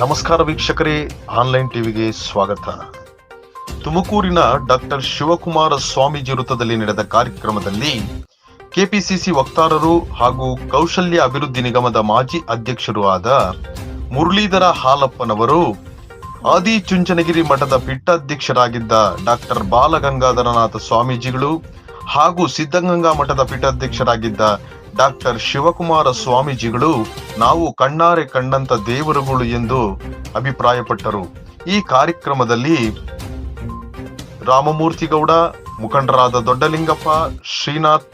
ನಮಸ್ಕಾರ ವೀಕ್ಷಕರೇ, ಆನ್ಲೈನ್ ಟಿವಿಗೆ ಸ್ವಾಗತ. ತುಮಕೂರಿನ ಡಾಕ್ಟರ್ ಶಿವಕುಮಾರ ಸ್ವಾಮೀಜಿ ವೃತ್ತದಲ್ಲಿ ನಡೆದ ಕಾರ್ಯಕ್ರಮದಲ್ಲಿ ಕೆಪಿಸಿಸಿ ವಕ್ತಾರರು ಹಾಗೂ ಕೌಶಲ್ಯ ಅಭಿವೃದ್ಧಿ ನಿಗಮದ ಮಾಜಿ ಅಧ್ಯಕ್ಷರು ಆದ ಮುರಳೀಧರ ಹಾಲಪ್ಪನವರು ಆದಿ ಚುಂಚನಗಿರಿ ಮಠದ ಪೀಠಾಧ್ಯಕ್ಷರಾಗಿದ್ದ ಡಾಕ್ಟರ್ ಬಾಲಗಂಗಾಧರನಾಥ ಸ್ವಾಮೀಜಿಗಳು ಹಾಗೂ ಸಿದ್ಧಗಂಗಾ ಮಠದ ಪೀಠಾಧ್ಯಕ್ಷರಾಗಿದ್ದ ಡಾಕ್ಟರ್ ಶಿವಕುಮಾರ ಸ್ವಾಮೀಜಿಗಳು ನಾವು ಕಣ್ಣಾರೆ ಕಂಡಂತ ದೇವರುಗಳು ಎಂದು ಅಭಿಪ್ರಾಯಪಟ್ಟರು. ಈ ಕಾರ್ಯಕ್ರಮದಲ್ಲಿ ರಾಮಮೂರ್ತಿಗೌಡ, ಮುಖಂಡರಾದ ದೊಡ್ಡಲಿಂಗಪ್ಪ, ಶ್ರೀನಾಥ್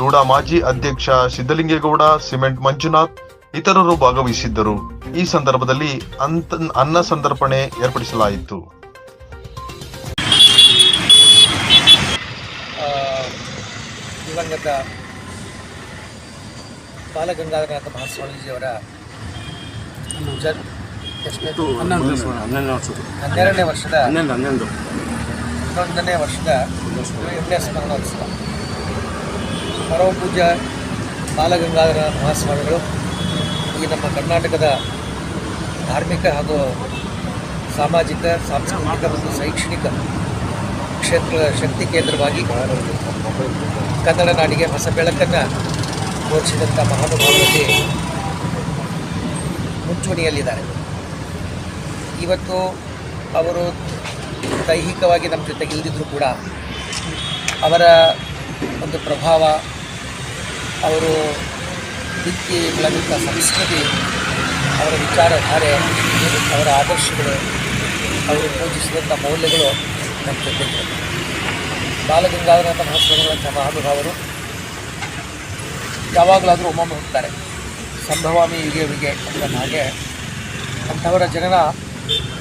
ರೂಢ ಮಾಜಿ ಅಧ್ಯಕ್ಷ ಸಿದ್ದಲಿಂಗೇಗೌಡ ಸಿಮೆಂಟ್ ಮಂಜುನಾಥ್ ಇತರರು ಭಾಗವಹಿಸಿದ್ದರು. ಈ ಸಂದರ್ಭದಲ್ಲಿ ಅಂತ, ಅನ್ನ ಸಂದರ್ಪಣೆ ಏರ್ಪಡಿಸಲಾಯಿತು. ದಿವಂಗತ ಬಾಲಗಂಗಾಧರನಾಥ ಮಹಾಸ್ವಾಮೀಜಿಯವರ ಜನ್? ಹನ್ನೆರಡನೇ ವರ್ಷದ ಹನ್ನೊಂದು ಹನ್ನೊಂದು. ಹನ್ನೊಂದನೇ ವರ್ಷದ ಎರಡನೇ ಸ್ಮರಣೋತ್ಸವ. ಪರಮ ಪೂಜ್ಯ ಬಾಲಗಂಗಾಧರ ಮಹಾಸ್ವಾಮಿಗಳು ಈ ನಮ್ಮ ಕರ್ನಾಟಕದ ಧಾರ್ಮಿಕ ಹಾಗೂ ಸಾಮಾಜಿಕ ಸಾಂಸ್ಕೃತಿಕ ಮತ್ತು ಶೈಕ್ಷಣಿಕ ಕ್ಷೇತ್ರ ಶಕ್ತಿ ಕೇಂದ್ರವಾಗಿ ಕನ್ನಡ ನಾಡಿಗೆ ಹೊಸ ಬೆಳಕನ್ನು ತೋರಿಸಿದಂಥ ಮಹಾನುಭಾವರಲ್ಲಿ ಮುಂಚೂಣಿಯಲ್ಲಿದ್ದಾರೆ. ಇವತ್ತು ಅವರು ದೈಹಿಕವಾಗಿ ನಮ್ಮ ಜೊತೆಗೆ ಇಲ್ದಿದ್ರೂ ಕೂಡ ಅವರ ಒಂದು ಪ್ರಭಾವ, ಅವರು ಬಿತ್ತಿ ಬೆಳೆದಂಥ ಸಂಸ್ಕೃತಿ, ಅವರ ವಿಚಾರಧಾರೆ, ಅವರ ಆದರ್ಶಗಳು, ಅವರು ಪೂಜಿಸಿದಂಥ ಮೌಲ್ಯಗಳು ನಮ್ಮ ಜೊತೆಗೆ ಬಾಲಗಂಗಾಧರನಾಥ ಮಹಾಸ್ವಾಮಿಗಳಂಥ ಮಹಾನುಭಾವರು ಯಾವಾಗಲಾದರೂ ಒಮ್ಮೊಮ್ಮೆ ಹೋಗ್ತಾರೆ. ಸಂಭವಾಮಿ ಹೀಗೆ ಹೀಗೆ ಅಂತ ಹಾಗೆ ಅಂಥವರ ಜನನ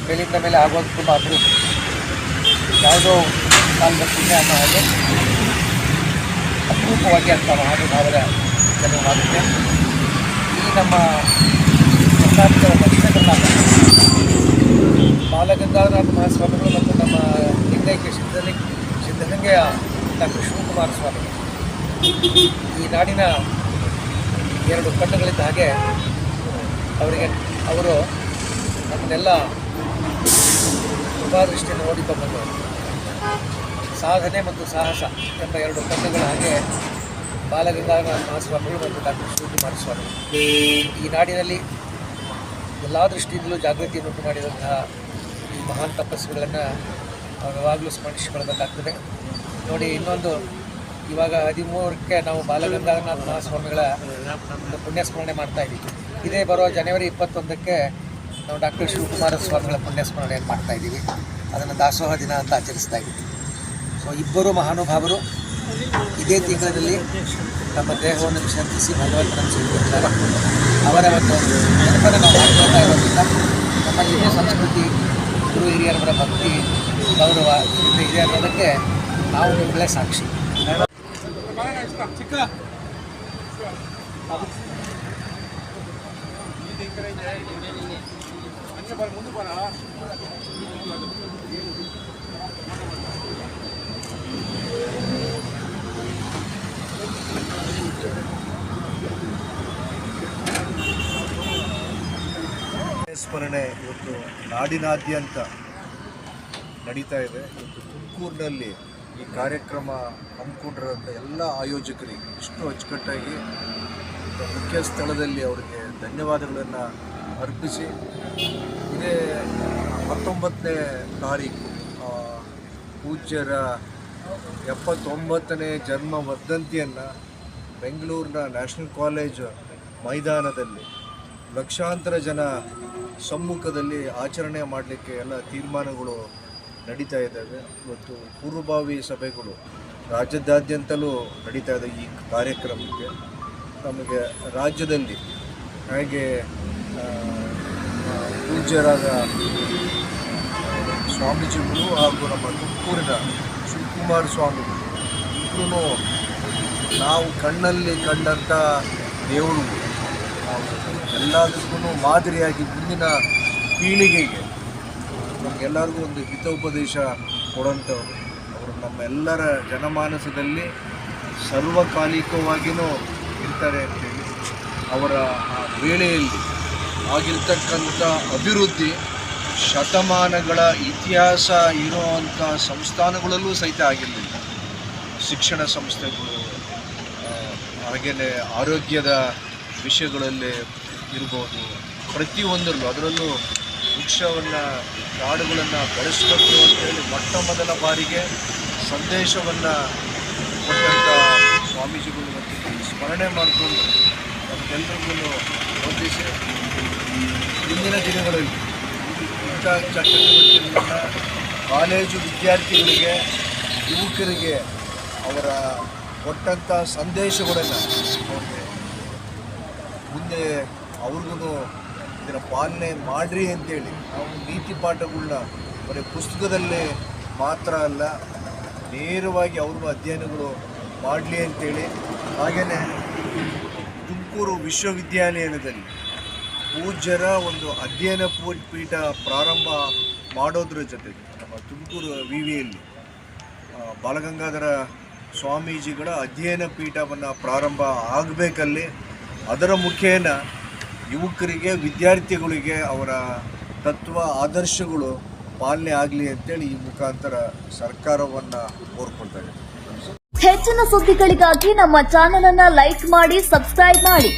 ಮೇಲಿಂದ ಮೇಲೆ ಆಗೋದು ತುಂಬ ಅಪರೂಪ. ಯಾವುದೋ ಕಾಲದ ಪುಣ್ಯ ಅನ್ನೋ ಹಾಗೆ ಅಪರೂಪವಾಗಿ ಅಂತ ಮಹಾನುಭಾವರ ಜನವಾಗುತ್ತೆ ಈ ನಮ್ಮ ಕರ್ನಾಟಕದ ದಕ್ಷಿಣ ಕರ್ನಾಟಕ ಬಾಲಗಂಗಾಧರನಾಥ ಮಹಾಸ್ವಾಮಿಗಳು ಮತ್ತು ನಮ್ಮ ಲಿಂಗೈಕ್ಯ ಸಿದ್ಧಲಿ ಸಿದ್ಧಗಂಗೆಯ ಡಾಕ್ಟರ್ ಶಿವಕುಮಾರ ಸ್ವಾಮಿ ಈ ನಾಡಿನ ಎರಡು ಕಣ್ಣುಗಳಿದ್ದ ಹಾಗೆ, ಅವರಿಗೆ, ಅವರು ನಮ್ಮನ್ನೆಲ್ಲ ಕೃಪಾದೃಷ್ಟಿಯನ್ನು ನೋಡಿಕೊಂಡು ಸಾಧನೆ ಮತ್ತು ಸಾಹಸ ಎಂಬ ಎರಡು ಕಣ್ಣುಗಳ ಹಾಗೆ ಬಾಲಗಂಗಾಧರ ಮಹಾಸ್ವಾಮಿಗಳು ಮತ್ತು ಡಾಕ್ಟರ್ ಶಿವಕುಮಾರ ಸ್ವಾಮಿ. ಈ ನಾಡಿನಲ್ಲಿ ಎಲ್ಲ ದೃಷ್ಟಿಯಿಂದಲೂ ಜಾಗೃತಿಯನ್ನುಂಟು ಮಾಡಿದಂತಹ ಈ ಮಹಾನ್ ತಪಸ್ಸುಗಳನ್ನು ಯಾವಾಗಲೂ ಸ್ಮರಿಸಿಕೊಳ್ಬೇಕಾಗ್ತದೆ ನೋಡಿ, ಇನ್ನೊಂದು ಇವಾಗ ಹದಿಮೂರಕ್ಕೆ ನಾವು ಬಾಲಗಂಗಾಧರನಾಥ ಮಹಾಸ್ವಾಮಿಗಳ ಒಂದು ಪುಣ್ಯಸ್ಮರಣೆ ಮಾಡ್ತಾ ಇದ್ದೀವಿ. ಇದೇ ಬರೋ ಜನವರಿ ಇಪ್ಪತ್ತೊಂದಕ್ಕೆ ನಾವು ಡಾಕ್ಟರ್ ಶಿವಕುಮಾರ ಸ್ವಾಮಿಗಳ ಪುಣ್ಯಸ್ಮರಣೆಯನ್ನು ಮಾಡ್ತಾ ಇದ್ದೀವಿ. ಅದನ್ನು ದಾಸೋಹ ದಿನ ಅಂತ ಆಚರಿಸ್ತಾ ಇದ್ದೀವಿ. ಸೊ ಇಬ್ಬರು ಮಹಾನುಭಾವರು ಇದೇ ತಿಂಗಳಲ್ಲಿ ನಮ್ಮ ದೇಹವನ್ನು ವಿಸರ್ಜಿಸಿ ಭಗವಂತನನ್ನು ಸೇರಿಕೊಳ್ತಾರೆ ಅವರ ಒಂದು ನೆನಪನ್ನು ನಾವು ಮಾಡ್ಕೊಳ್ತಾ ಇರೋದ್ರಿಂದ ನಮ್ಮ ಹಿರಿಯ ಸಂಸ್ಕೃತಿ, ಗುರು ಹಿರಿಯರವರ ಭಕ್ತಿ, ಗೌರವ ಇದೆ ಅನ್ನೋದಕ್ಕೆ ನಾವು ನಿಮ್ಮಗಳೇ ಸಾಕ್ಷಿ. ಸ್ಮರಣೆ ಇವತ್ತು ನಾಡಿನಾದ್ಯಂತ ನಡೀತಾ ಇದೆ. ಇವತ್ತು ತುಮಕೂರಿನಲ್ಲಿ ಈ ಕಾರ್ಯಕ್ರಮ ಹಮ್ಮಿಕೊಂಡಿರೋಂಥ ಎಲ್ಲ ಆಯೋಜಕರಿಗೆ ಇಷ್ಟು ಅಚ್ಚುಕಟ್ಟಾಗಿ ಮುಖ್ಯ ಸ್ಥಳದಲ್ಲಿ ಅವರಿಗೆ ಧನ್ಯವಾದಗಳನ್ನು ಅರ್ಪಿಸಿ, ಇದೇ ಹತ್ತೊಂಬತ್ತನೇ ತಾರೀಕು ಪೂಜ್ಯರ ಎಪ್ಪತ್ತೊಂಬತ್ತನೇ ಜನ್ಮ ವರ್ಧಂತಿಯನ್ನು ಬೆಂಗಳೂರಿನ ನ್ಯಾಷನಲ್ ಕಾಲೇಜ್ ಮೈದಾನದಲ್ಲಿ ಲಕ್ಷಾಂತರ ಜನ ಸಮ್ಮುಖದಲ್ಲಿ ಆಚರಣೆ ಮಾಡಲಿಕ್ಕೆ ಎಲ್ಲ ತೀರ್ಮಾನಗಳು ನಡೀತಾ ಇದ್ದಾವೆ. ಮತ್ತು ಪೂರ್ವಭಾವಿ ಸಭೆಗಳು ರಾಜ್ಯದಾದ್ಯಂತಲೂ ನಡೀತಾ ಇದೆ ಈ ಕಾರ್ಯಕ್ರಮಕ್ಕೆ. ನಮಗೆ ರಾಜ್ಯದಲ್ಲಿ ಹಾಗೆ ಪೂಜ್ಯರಾದ ಸ್ವಾಮೀಜಿಗಳು ಹಾಗೂ ನಮ್ಮ ತುಮಕೂರಿನ ಶಿವಕುಮಾರ ಸ್ವಾಮಿಗಳು ಇಬ್ಬರೂ ನಾವು ಕಣ್ಣಲ್ಲಿ ಕಂಡಂಥ ದೇವರು ಎಲ್ಲದಕ್ಕೂ ಮಾದರಿಯಾಗಿ ಮುಂದಿನ ಪೀಳಿಗೆಗೆ ನಮಗೆಲ್ಲರಿಗೂ ಒಂದು ಹಿತೋಪದೇಶ ಕೊಡೋಂಥವ್ರು. ಅವರು ನಮ್ಮೆಲ್ಲರ ಜನಮಾನಸದಲ್ಲಿ ಸರ್ವಕಾಲಿಕವಾಗಿಯೂ ಇರ್ತಾರೆ ಅಂತೇಳಿ ಅವರ ಆ ವೇಳೆಯಲ್ಲಿ ಆಗಿರ್ತಕ್ಕಂಥ ಅಭಿವೃದ್ಧಿ, ಶತಮಾನಗಳ ಇತಿಹಾಸ ಇರುವಂಥ ಸಂಸ್ಥಾನಗಳಲ್ಲೂ ಸಹಿತ ಆಗಿರಲಿಲ್ಲ. ಶಿಕ್ಷಣ ಸಂಸ್ಥೆಗಳು ಹಾಗೆಯೇ ಆರೋಗ್ಯದ ವಿಷಯಗಳಲ್ಲಿ ಇರ್ಬೋದು. ಪ್ರತಿಯೊಂದರಲ್ಲೂ ಅದರಲ್ಲೂ ವೃಕ್ಷವನ್ನು ಕಾಡುಗಳನ್ನು ಬೆಳೆಸಬೇಕು ಅಂತೇಳಿ ಮೊಟ್ಟ ಮೊದಲ ಬಾರಿಗೆ ಸಂದೇಶವನ್ನು ಕೊಟ್ಟಂಥ ಸ್ವಾಮೀಜಿಗಳು ಮತ್ತು ಸ್ಮರಣೆ ಮಾಡಿಕೊಂಡು ನಮಗೆಲ್ಲರಿಗೂ ವಂದಿಸಿ ಮುಂದಿನ ದಿನಗಳಲ್ಲಿ ಇಂಥ ಚಟುವಟಿಕೆಗಳನ್ನು ಕಾಲೇಜು ವಿದ್ಯಾರ್ಥಿಗಳಿಗೆ, ಯುವಕರಿಗೆ ಅವರ ಕೊಟ್ಟಂಥ ಸಂದೇಶಗಳನ್ನು ಮುಂದೆ ಅವ್ರಿಗೂ ಇದರ ಪಾಲನೆ ಮಾಡ್ರಿ ಅಂತೇಳಿ ನಾವು ನೀತಿ ಪಾಠಗಳನ್ನ ಬರೀ ಪುಸ್ತಕದಲ್ಲೇ ಮಾತ್ರ ಅಲ್ಲ, ನೇರವಾಗಿ ಅವ್ರಿಗೂ ಅಧ್ಯಯನಗಳು ಮಾಡಲಿ ಅಂತೇಳಿ. ಹಾಗೆಯೇ ತುಮಕೂರು ವಿಶ್ವವಿದ್ಯಾಲಯದಲ್ಲಿ ಪೂಜ್ಯರ ಒಂದು ಅಧ್ಯಯನ ಪೂ- ಪೀಠ ಪ್ರಾರಂಭ ಮಾಡೋದ್ರ ಜೊತೆಗೆ ನಮ್ಮ ತುಮಕೂರು ವಿ ವಿಯಲ್ಲಿ ಬಾಲಗಂಗಾಧರ ಸ್ವಾಮೀಜಿಗಳ ಅಧ್ಯಯನ ಪೀಠವನ್ನು ಪ್ರಾರಂಭ ಆಗಬೇಕಲ್ಲಿ. ಅದರ ಮುಖೇನ ಯುವಕರಿಗೆ, ವಿದ್ಯಾರ್ಥಿಗಳಿಗೆ ಅವರ ತತ್ವ, ಆದರ್ಶಗಳು ಪಾಲನೆ ಆಗಲಿ ಅಂತೇಳಿ ಈ ಮುಖಾಂತರ ಸರ್ಕಾರವನ್ನು ಕೋರ್ಕೊಳ್ತಾ ಇದೆ. ಹೆಚ್ಚಿನ ಸುದ್ದಿಗಳಿಗಾಗಿ ನಮ್ಮ ಚಾನೆಲ್ ಅನ್ನ ಲೈಕ್ ಮಾಡಿ ಸಬ್ಸ್ಕ್ರೈಬ್ ಮಾಡಿ.